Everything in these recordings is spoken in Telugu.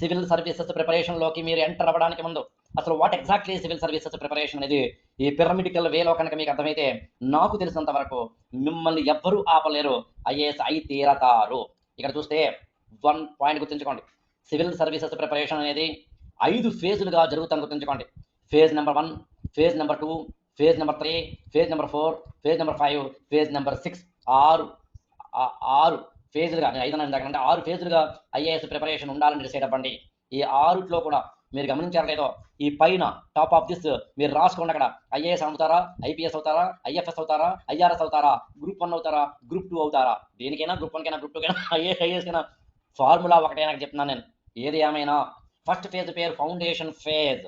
సివిల్ సర్వీసెస్ ప్రిపరేషన్లోకి మీరు ఎంటర్ అవ్వడానికి ముందు. అసలు what exactly civil services preparation అనేది? ఈ పిరమిడికల్ వేలో కనుక మీకు అర్థమైతే నాకు తెలిసినంత వరకు మిమ్మల్ని ఎవ్వరూ ఆపలేరు. ఐఏఎస్ అయి తీరతారు. ఇక్కడ చూస్తే వన్ పాయింట్ గుర్తుంచుకోండి. సివిల్ సర్వీసెస్ ప్రిపరేషన్ అనేది ఐదు ఫేజులుగా జరుగుతుంది గుర్తుంచుకోండి. Phase number one phase number two phase number three phase number four phase number five phase number six ఆరు ఆరు. ఫేజులుగా నేను ఐదు అన్నాను అంటే ఆరు ఫేజులుగా ఐఏఎస్ ప్రిపరేషన్ ఉండాలని డిసైడ్ అవ్వండి ఈ ఆరుట్లో కూడా మీరు గమనించారు ఈ పైన టాప్ ఆఫ్ దిస్ మీరు రాసుకోండి అక్కడ. ఐఏఎస్ అవుతారా? ఐపీఎస్ అవుతారా? ఐఎఫ్ఎస్ అవుతారా? ఐఆర్ఎస్ అవుతారా? గ్రూప్ వన్ అవుతారా? గ్రూప్ టూ అవుతారా? దేనికైనా గ్రూప్ వన్కైనా గ్రూప్ టూకైనా ఐఏఎస్ ఐఏఎస్ కైనా ఫార్ములా ఒకటే నాకు చెప్తున్నాను నేను. ఏది ఏమైనా. ఫస్ట్ ఫేజ్ పేరు ఫౌండేషన్ ఫేజ్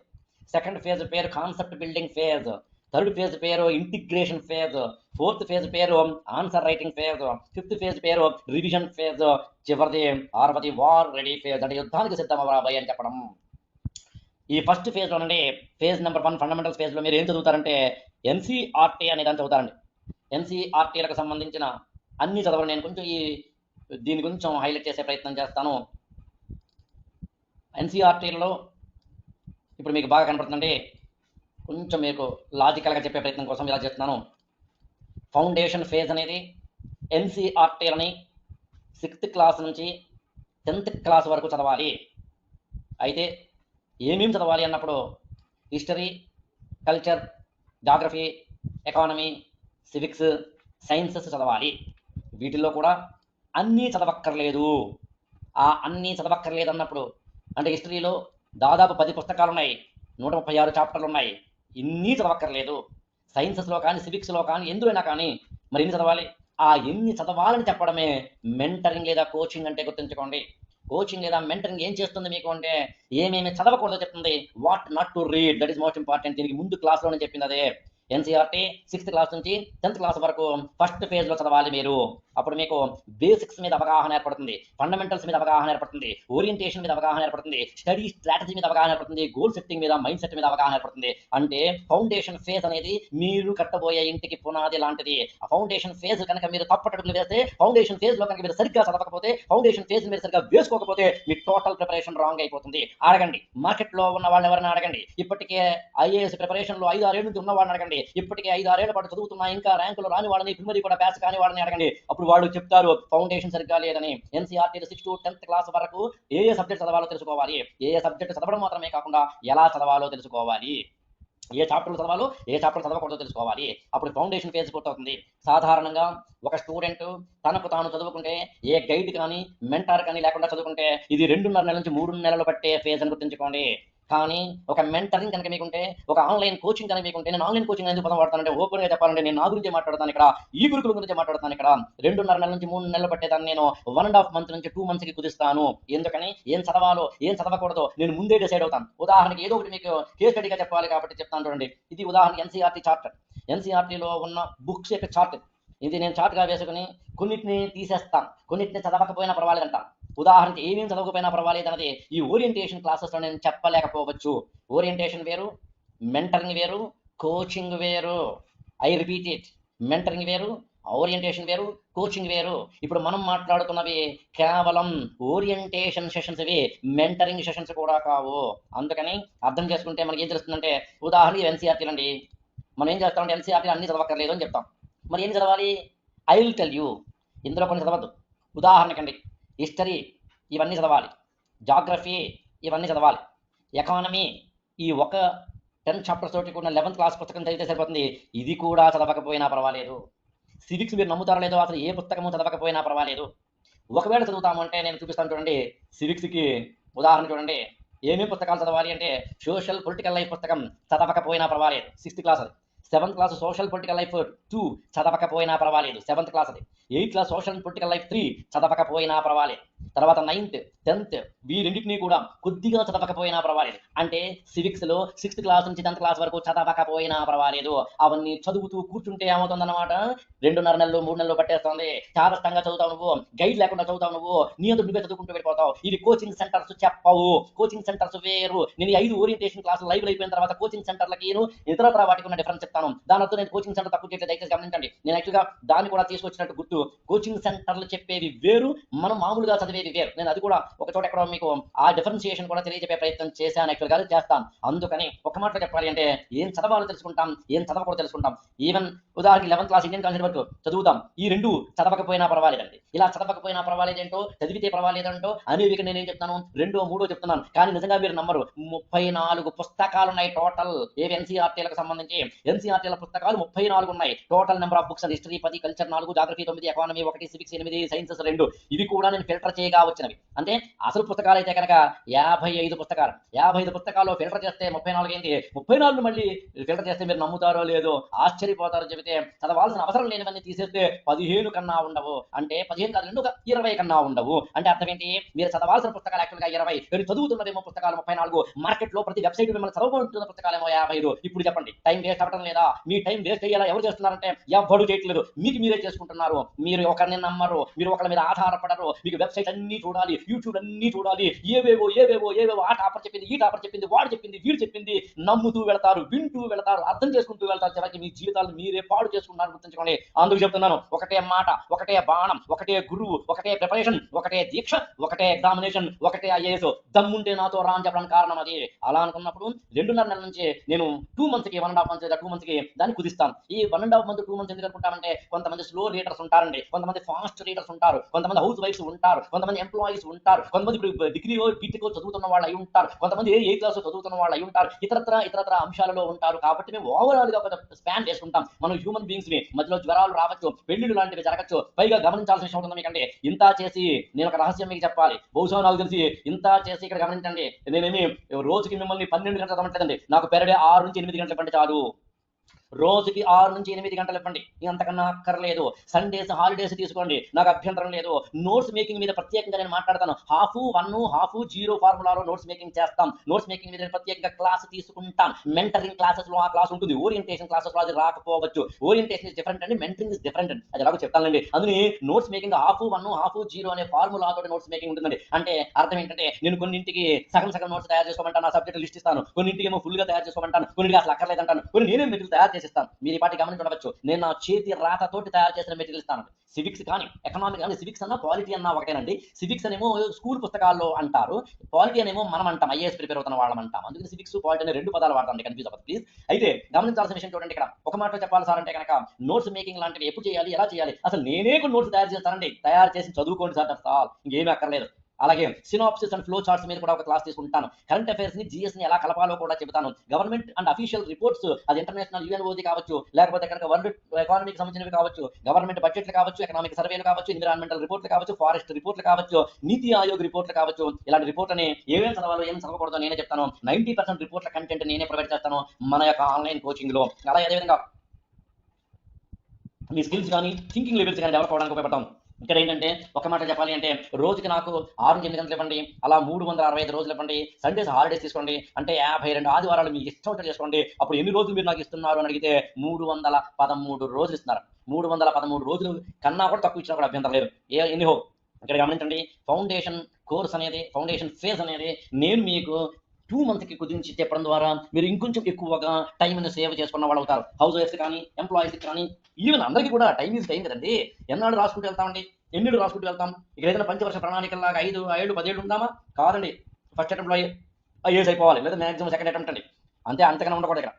సెకండ్ ఫేజ్ పేరు concept building phase third phase పేరు ఇంటిగ్రేషన్ ఫేజ్ ఫోర్త్ ఫేజ్ పేరు answer writing phase fifth phase పేరు రివిజన్ ఫేజ్ చివరిది ఆరవది వార్ రెడీ ఫేజ్ అంటే యుద్ధానికి సిద్ధం అవ్వరాబాయ్ అని చెప్పడం. ఈ ఫస్ట్ ఫేజ్లో నుండి ఫేజ్ నెంబర్ వన్ ఫండమెంటల్స్ ఫేజ్లో మీరు ఏం చదువుతారంటే ఎన్సీఆర్టీ అనేది దాన్ని చదువుతారండి. ఎన్సీఆర్టీలకు సంబంధించిన అన్ని చదవరు నేను కొంచెం ఈ దీని కొంచెం హైలైట్ చేసే ప్రయత్నం చేస్తాను. ఎన్సీఆర్టీలలో ఇప్పుడు మీకు బాగా కనపడుతుంది కొంచెం మీకు లాజికల్గా చెప్పే ప్రయత్నం కోసం ఇలా చెప్తున్నాను ఫౌండేషన్ ఫేజ్ అనేది ఎన్సీఆర్టీలని సిక్స్త్ క్లాస్ నుంచి టెన్త్ క్లాస్ వరకు చదవాలి. అయితే ఏమేమి చదవాలి అన్నప్పుడు history culture geography economy civics sciences చదవాలి. వీటిల్లో కూడా అన్నీ చదవక్కర్లేదు. ఆ అన్నీ చదవక్కర్లేదు అన్నప్పుడు అంటే హిస్టరీలో దాదాపు పది పుస్తకాలు ఉన్నాయి నూట ముప్పై ఆరు చాప్టర్లు ఉన్నాయి ఎన్ని చదవక్కర్లేదు. సైన్సెస్లో కానీ సివిక్స్లో కానీ ఎందులోనైనా కానీ మరి ఎన్ని చదవాలి? ఆ ఎన్ని చదవాలని చెప్పడమే మెంటరింగ్ లేదా కోచింగ్ అంటే గుర్తుంచుకోండి. కోచింగ్ లేదా మెంటరింగ్ ఏం చేస్తుంది మీకు అంటే ఏమేమి చదవకూడదో చెప్తుంది. What not to read that is most important దీనికి ముందు క్లాస్లోనే చెప్పింది అదే. ఎన్సీఆర్టీ సిక్స్త్ క్లాస్ నుంచి టెన్త్ క్లాస్ వరకు ఫస్ట్ ఫేజ్లో చదవాలి మీరు. అప్పుడు మీకు బేసిక్స్ మీద అవగాహన ఏర్పడుతుంది ఫండమెంటల్స్ మీద అవగాహన ఏర్పడుతుంది ఓరియంటేషన్ మీద అవగాహన ఏర్పడుతుంది స్టడీ స్ట్రాటజీ మీద అవగాహన ఏర్పడుతుంది గోల్ సెట్టింగ్ మీద మైండ్ సెట్ మీద అవగాహన ఏర్పడుతుంది. అంటే ఫౌండేషన్ ఫేజ్ అనేది మీరు కట్టబోయే ఇంటికి పునాది లాంటిది. ఆ ఫౌండేషన్ ఫేజ్ కనుక మీరు తప్పటడుగులు వేస్తే ఫౌండేషన్ ఫేజ్లో కనుక మీరు సరిగ్గా చదవకపోతే ఫౌండేషన్ ఫేజ్ మీరు సరిగ్గా వేసుకోకపోతే మీ టోటల్ ప్రిపరేషన్ రాంగ్ అయిపోతుంది. అడగండి. మార్కెట్లో ఉన్న వాళ్ళని ఎవరైనా అడగండి. ఇప్పటికే ఐఏఎస్ ప్రిపరేషన్లో ఐదు ఆరు ఏడు ఉన్న వాళ్ళని అడగండి. ఇప్పటికే ఐదు ఆరేళ్ళ పాటు చదువుతున్నా ఇంకా ర్యాంకులు రాని వాళ్ళని ప్రిమరీ కూడా ప్యాస్ కాని వాళ్ళని అడగండి. అప్పుడు వాళ్ళు చెప్తారు ఫౌండేషన్ సరిగ్గా లేదని. NCERT six to tenth class వరకు ఏ ఏ సబ్జెక్ట్ చదవాలో తెలుసుకోవాలి. ఏ ఏ సబ్జెక్ట్ చదవడం మాత్రమే కాకుండా ఎలా చదవాలో తెలుసుకోవాలి. ఏ చాప్టర్లు చదవాలో ఏ చాప్టర్ చదవకూడదో తెలుసుకోవాలి. అప్పుడు ఫౌండేషన్ ఫేజ్ పూర్తవుతుంది. సాధారణంగా ఒక స్టూడెంట్ తనకు తాను చదువుకుంటే ఏ గైడ్ కానీ మెంటార్ కానీ లేకుండా చదువుకుంటే ఇది రెండున్నర నెలల నుంచి మూడు నెలలు పట్టే ఫేజ్ అని గుర్తుంచుకోండి. కానీ ఒక మెంటరింగ్ కనుక మీకుంటే ఒక ఆన్లైన్ కోచింగ్ కనుక మీకుంటే నేను ఆన్లైన్ కోచింగ్ ఎందుకు పదం వాడతానంటే ఓపెన్గా చెప్పాలంటే నేను నా గురించి మాట్లాడతాను ఇక్కడ. ఈ గురుకుల గురించి మాట్లాడతాను ఇక్కడ. రెండున్నర నెలల నుంచి మూడు నెలలు పట్టేదాన్ని నేను వన్ అండ్ హాఫ్ మంత్ నుంచి టూ మంత్స్కి కుదిస్తాను. ఎందుకని? ఏం చదవాలో ఏం చదవకూడదు నేను ముందే డిసైడ్ అవుతాను. ఉదాహరణకి ఏదో ఒకటి మీకు కేస్ స్టడీగా చెప్పాలి కాబట్టి చెప్తాను చూడండి. ఇది ఉదాహరణ ఎన్సీఆర్టీ చార్ట్ ఎన్సీఆర్టీలో ఉన్న బుక్స్ యొక్క చార్ట్ ఇది నేను చార్ట్గా వేసుకుని కొన్నిటిని తీసేస్తాను. కొన్నిటిని చదవకపోయినా పర్వాలేదంటాను ఉదాహరణకి ఏమేమి చదవకపోయినా పర్వాలేదు అనేది ఈ ఓరియంటేషన్ క్లాసెస్లో నేను చెప్పలేకపోవచ్చు. ఓరియంటేషన్ వేరు మెంటరింగ్ వేరు కోచింగ్ వేరు. ఐ రిపీట్ ఇట్ మెంటరింగ్ వేరు ఓరియంటేషన్ వేరు కోచింగ్ వేరు. ఇప్పుడు మనం మాట్లాడుతున్నవి కేవలం ఓరియంటేషన్ సెషన్స్ ఇవి మెంటరింగ్ సెషన్స్ కూడా కావు. అందుకని అర్థం చేసుకుంటే మనకి ఏం తెలుస్తుందంటే ఉదాహరణ ఎన్సీఆర్టీలు అండి మనం ఏం చేస్తామంటే ఎన్సీఆర్టీ అన్ని చదవక్కర్లేదు అని చెప్తాం. మరి ఏం చదవాలి? ఐ విల్ టెల్ యూ ఇందులో కొన్ని చదవద్దు. ఉదాహరణకండి. హిస్టరీ ఇవన్నీ చదవాలి. జాగ్రఫీ ఇవన్నీ చదవాలి. ఎకానమీ ఈ ఒక టెన్ చాప్టర్స్ తోటి కూడా లెవెన్త్ క్లాస్ పుస్తకం చదివితే సరిపోతుంది. ఇది కూడా చదవకపోయినా పర్వాలేదు. సివిక్స్ మీరు నమ్ముతారో లేదో అసలు ఏ పుస్తకము చదవకపోయినా పర్వాలేదు. ఒకవేళ చదువుతాము అంటే నేను చూపిస్తాను చూడండి. సివిక్స్కి ఉదాహరణ చూడండి. ఏమేమి పుస్తకాలు చదవాలి అంటే సోషల్ పొలిటికల్ లైఫ్ పుస్తకం చదవకపోయినా పర్వాలేదు. సిక్స్త్ క్లాస్ అది. Seventh class social political life two చదవకపోయినా పర్వాలేదు. సెవెంత్ క్లాస్ అది. Eighth class social political life three చదవకపోయినా పర్వాలేదు. తర్వాత నైన్త్ టెన్త్ వీరింటిని కూడా కొద్దిగా చదవకపోయినా పర్వాలేదు. అంటే సివిక్స్లో సిక్స్త్ క్లాస్ నుంచి టెన్త్ క్లాస్ వరకు చదవకపోయినా పర్వాలేదు. అవన్నీ చదువుతూ కూర్చుంటే ఏమవుతుందన్నమాట? రెండున్నర నెలలు మూడు నెలలు పట్టేస్తుంది. చాదస్తంగా చదువుతావు నువ్వు. గైడ్ లేకుండా చదువుతావు నువ్వు. నీ అంతా నువ్వే చదువుకుంటూ వెళ్ళిపోతావు. ఇది కోచింగ్ సెంటర్స్ చెప్పవు. కోచింగ్ సెంటర్స్ వేరు. నేను ఐదు ఓరియంటేషన్ క్లాసులు లైవ్ అయిపోయిన తర్వాత కోచింగ్ సెంటర్లకి నేను ఇతరత్ర వాటికి ఉన్న డిఫరెన్స్ చెప్తాను. చెప్తాను దాని అర్థం నేను కోచింగ్ సెంటర్ తక్కువ చేయట్లేదు. దయచేసి గమనించండి. నేను యాక్చువల్గా దాన్ని కూడా తీసుకొచ్చినట్టు గుర్తు. కోచింగ్ సెంటర్లు చెప్పేవి వేరు మనం మామూలుగా చదివేది వేరు. నేను అది కూడా ఒక చోట ఎక్కడ మీకు ఆ డిఫరెన్సియేషన్ కూడా తెలియజెప్పే ప్రయత్నం చేశాను యాక్చువల్గా చేస్తాను. అందుకని ఒక మాటలో చెప్పాలి అంటే ఏం చదవాలో తెలుసుకుంటాం ఏం చదవకూడదు తెలుసుకుంటాం. ఈవెన్ ఉదాహరణకి లెవెన్త్ క్లాస్ ఇండియన్ కాన్సెప్ట్ వరకు చదువుతాం. ఈ రెండు చదవకపోయినా పర్వాలేదండి. ఇలా చదవకపోయినా పర్వాలేదేంటో చదివితే పర్వాలేదంటో అనేవి నేను ఏం చెప్తాను? రెండో మూడో చెప్తున్నాను. కానీ నిజంగా మీరు నమ్మరు. ముప్పై నాలుగు పుస్తకాలు ఉన్నాయి టోటల్ ఏవి ఎన్సీఆర్టీలకు సంబంధించి ఎన్సీఆర్టీల పుస్తకాలు ముప్పై నాలుగు ఉన్నాయి. Total number of books history పది కల్చర్ నాలుగు జాగ్రఫీ తొమ్మిది ఎకానమీ ఒకటి సివిక్స్ ఎనిమిది సైన్సెస్ రెండు. ఇవి కూడా నేను ఫిల్టర్ చేయగా వచ్చినవి. అంటే అసలు పుస్తకాలు అయితే కనుక యాభై ఐదు పుస్తకాలు. యాభై ఐదు పుస్తకాలు ఫిల్టర్ చేస్తే ముప్పై నాలుగు ఏంటి? ముప్పై నాలుగు మళ్ళీ ఫిల్టర్ చేస్తే మీరు నమ్ముతారో లేదో ఆశ్చర్యపోతారో చెబితే చదవాల్సిన అవసరం లేనివన్నీ తీసేస్తే పదిహేను కన్నా ఉండవు. అంటే పదిహేను కాదు రెండు ఇరవై కన్నా ఉండవు. అంటే అర్థం ఏంటి? మీరు చదవాల్సిన పుస్తకాలు యాక్చువల్గా ఇరవై మీరు చదువుతున్నదేమో పుస్తకాలు ముప్పై నాలుగు. మార్కెట్లో ప్రతి వెబ్సైట్ మిమ్మల్ని చదవబోతున్న పుస్తకాలేమో యాభై ఐదు. ఇప్పుడు చెప్పండి. టైం వేస్ట్ అవ్వడం లేదా? మీ టైం వేస్ట్ అయ్యేలా ఎవరు చేస్తున్నారంటే ఎవరు చేయట్లేదు. మీకు మీరే చేసుకుంటున్నారు. మీరు ఒకరిని నమ్మరు. మీరు ఒకరి మీద ఆధారపడరు. మీకు వెబ్సైట్ అన్ని చూడాలి. యూట్యూబ్ అన్ని చూడాలి. ఏవేవో ఏవేవో ఏవేవో ఆ టాపర్ చెప్పింది ఈ టాపర్ చెప్పింది వాడు చెప్పింది వీడు చెప్పింది నమ్ముతూ వెళ్తారు వింటూ వెళ్తారు అర్థం చేసుకుంటూ వెళ్తారు. చివరికి మీ జీవితాలు మీరే పాడు చేసుకుంటున్నారు గుర్తుంచుకోండి. అందుకు చెప్తున్నాను ఒకటే మాట ఒకటే బాణం ఒకటే గురువు ఒకటే ప్రిపరేషన్ ఒకటే దీక్ష ఒకటే ఎగ్జామినేషన్ ఒకటే ఐఏఎస్ దమ్ముంటే నాతో రా అని చెప్పడానికి కారణం అది. అలా అనుకున్నప్పుడు రెండున్నర నెలల నుంచి నేను టూ మంత్స్కి one and half months two months కి దాన్ని కుదిస్తాను. ఈ one and half month two months ఎందుకు అనుకుంటామంటే కొంతమంది స్లో రీడర్స్ ఉంటారండి. కొంతమంది ఫాస్ట్ రీడర్స్ ఉంటారు. కొంతమంది హౌస్ వైఫ్స్ ఉంటారు. కొంతమంది ఎంప్లాయీస్ ఉంటారు. కొంతమంది ఇప్పుడు డిగ్రీ పీటీకో చదువుతున్న వాళ్ళు అయి ఉంటారు. కొంతమంది ఏ క్లాస్ చదువుతున్న వాళ్ళు అయి ఉంటారు. ఇతరత్ర ఇతరత్ర అంశాలలో ఉంటారు. కాబట్టి మేము ఓవరాల్గా స్పాన్ చేసుకుంటాం. మనం హ్యూమన్ బీయింగ్స్ని మధ్యలో జ్వరాలు రావచ్చు పెళ్ళిళ్ళు లాంటివి జరగచ్చు. పైగా గమనించాల్సిన విషయం ఉంటుంది మీకంటే ఇంత చేసి నేను ఒక రహస్యం మీకు చెప్పాలి. బహుశా నాకు తెలిసి ఇంత చేసి ఇక్కడ గమనించండి. నేనేమి రోజుకి మిమ్మల్ని పన్నెండు గంటలు చదవట్లేదండి. నాకు పెరడే ఆరు నుంచి ఎనిమిది గంటల పంట చాలు. రోజుకి ఆరు నుంచి ఎనిమిది గంటలు ఇవ్వండి. అంతకన్నా అక్కర్లేదు. సండేస్ హాలిడేస్ తీసుకోండి. నాకు అభ్యంతరం లేదు. నోట్స్ మేకింగ్ మీద ప్రత్యేకంగా నేను మాట్లాడతాను. హాఫ్ వన్ హాఫ్ జీరో ఫార్ములాలో నోట్స్ మేకింగ్ చేస్తాం. నోట్స్ మేకింగ్ మీద ప్రత్యేకంగా క్లాస్ తీసుకుంటాం. మెంటరింగ్ క్లాసెస్లో ఆ క్లాస్ ఉంటుంది. ఓరియంటేషన్ క్లాసెస్లో అది రాకపోవచ్చు. ఓరియంటేషన్ ఇస్ డిఫరెంట్ అండి. మెంటరింగ్ ఇస్ డిఫరెంట్ అండి. అది ఎలాగో చెప్తానండి. అందుని notes making half one half zero అనే ఫార్ములా తోటి నోట్స్ మేకింగ్ ఉంటుందండి. అంటే అర్థం ఏంటంటే నేను కొన్నింటికి సగం సగం నోట్స్ తయారు చేసుకోమంటాను. ఆ సబ్జెక్ట్ లిస్ట్ ఇస్తాను. కొన్నింటికి ఏమో ఫుల్గా తయారు చేసుకోమంటాను. కొన్నింటికి అసలు అక్కర్లేదంటాను. కొన్ని నేనే మెటీరియల్ తయారు చేసిస్తాను మీరు ఈ పాటి గమనించి ఉండవచ్చు. నేను నా చేతి రాతతోటి తయారు చేసిన మెటీరియల్ ఇస్తాను. సివిక్స్ కానీ ఎకనామిక్ కానీ సివిక్స్ అన్న పాలిటీ అన్న ఒకటేనండి. సివిక్స్ అనేమో స్కూల్ పుస్తకాల్లో అంటారు. పాలిటీ అనేమో మనం అంటాం. ఐఏఎస్ ప్రిపేర్ అవుతున్న వాళ్ళం అంటాం. అందుకని సివిక్స్ పాలిటీ అనే రెండు పదాలు వాడతాం కన్ఫ్యూజ్ అవ్వదు ప్లీజ్ అయితే గమనించాల్సిన విషయం చూడండి ఇక్కడ. ఒక మాట చెప్పాలి సార్ అంటే కనుక నోట్స్ మేకింగ్ లాంటివి ఎప్పుడు చేయాలి ఎలా చేయాలి? అసలు నేనే నోట్స్ తయారు చేస్తానండి. తయారు చేసి చదువుకోండి సార్ సార్. ఇంకేమీ అక్కర్లేదు. అలాగే సినాప్సిస్ అండ్ ఫ్లో చార్ట్స్ మీద కూడా ఒక క్లాస్ తీసుకుంటాను. కరెంట్ అఫైర్స్ని జిఎస్ని ఎలా కలపాలో కూడా చెబుతాను. గవర్నమెంట్ అండ్ అఫీషియల్ రిపోర్ట్స్ అది ఇంటర్నేషనల్ యుఎన్ఓది కావచ్చు లేకపోతే కనుక వరల్డ్ ఎకానమీకి సంబంధించినవి కావచ్చు గవర్నమెంట్ బడ్జెట్లు కావచ్చు ఎకనామిక్ సర్వేలు కావచ్చు ఎన్విరాన్మెంటల్ రిపోర్ట్లు కావచ్చు ఫారెస్ట్ రిపోర్ట్లు కావచ్చు నీతి ఆయోగ్ రిపోర్ట్లు కావచ్చు ఇలాంటి రిపోర్ట్లని ఏమేమి చదవాలో ఏం చదవకూడదో నేనే చెప్తాను. నైన్టీ పర్సెంట్ రిపోర్ట్ల కంటెంట్ నేనే ప్రొవైడ్ చేస్తాను మన యొక్క ఆన్లైన్ కోచింగ్లో. అలా అదేవిధంగా మీ స్కిల్స్ కానీ థింకింగ్ లెవెల్స్ కానీ డెవలప్ అవడానికి ఉపయోగపడతాం. ఇక్కడ ఏంటంటే ఒక మాట చెప్పాలి అంటే రోజుకి నాకు ఆరు నుంచి ఎనిమిది గంటలు ఇవ్వండి అలా మూడు వందల అరవై ఐదు రోజులు ఇవ్వండి సండేస్ హాలిడేస్ తీసుకోండి అంటే యాభై రెండు ఆదివారాలు మీకు ఇష్టం ఉంటే చేసుకోండి అప్పుడు ఎన్ని రోజులు మీరు నాకు ఇస్తున్నారు అని అడిగితే మూడు వందల పదమూడు రోజులు ఇస్తున్నారు. మూడు వందల పదమూడు రోజులు కన్నా కూడా తక్కువ ఇచ్చినా కూడా అభ్యంతరం లేదు. ఏ ఎన్ని హో ఇక్కడ గమనించండి ఫౌండేషన్ కోర్స్ అనేది ఫౌండేషన్ ఫేజ్ అనేది నేను మీకు టూ మంత్కి కుదించి చెప్పడం ద్వారా మీరు ఇంకొంచెం ఎక్కువగా టైంని సేవ్ చేసుకున్న వాళ్ళు అవుతారు. హౌస్ వైఫ్స్ కానీ ఎంప్లాయీస్ కానీ ఈవెన్ అందరికీ కూడా టైం ఈజ్ టైం కదండి. ఎన్నాడు రాసుకుంటూ వెళ్తామండి? ఎన్నిడు రాసుకుంటూ వెళ్తాం? ఇక ఏదైనా పంచవర్ష ప్రణాళికలాగా ఐదు ఏడు పదేళ్ళు ఉందామా? కాదండి. ఫస్ట్ అటెంప్ట్లో ఐఏఎస్ అయిపోవాలి. లేదా మ్యాక్సిమం సెకండ్ అటెంప్ట్ అండి. అంతే అంతకన్నా ఉండకూడదు ఇక్కడ.